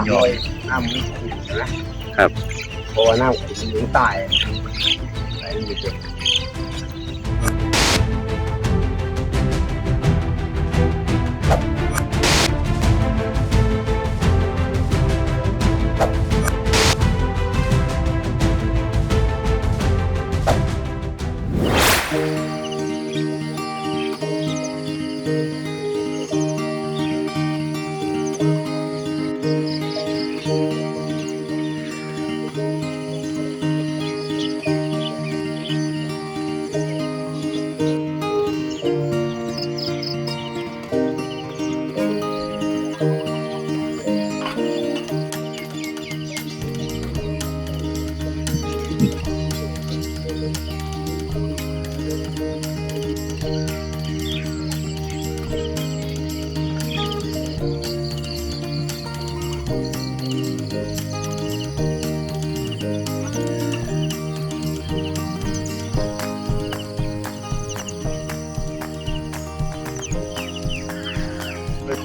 ำเลยน้ำมันขุ่นนะครับ เพราะว่าน้ำขุ่นมันถึงตายไหลมันอยู่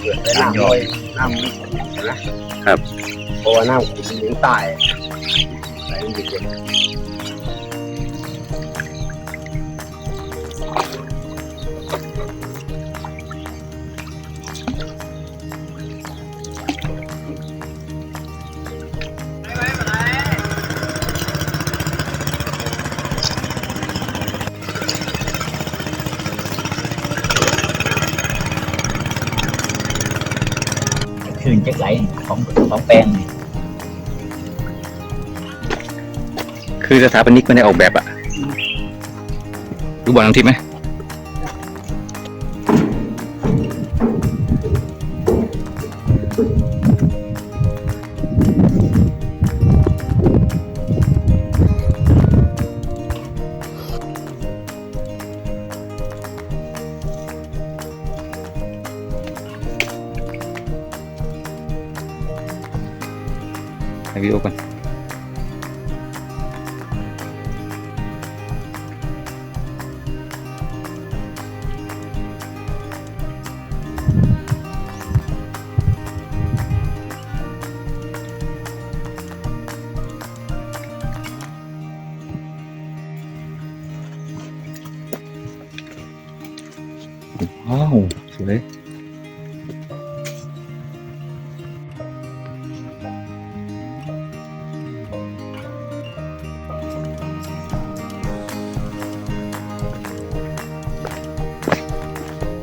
เกิดไปน้ำย่อยน้ำมันขุ่นนะครับ เพราะว่าน้ำขุ่นมันถึงตายไหลมันเยู่เตื่นจักไหลของของแปลงนี่คือสถาปนิกไม่ได้ออกแบบอะรู้บอกน้ำทิพย์ไหม ให้วิดีโ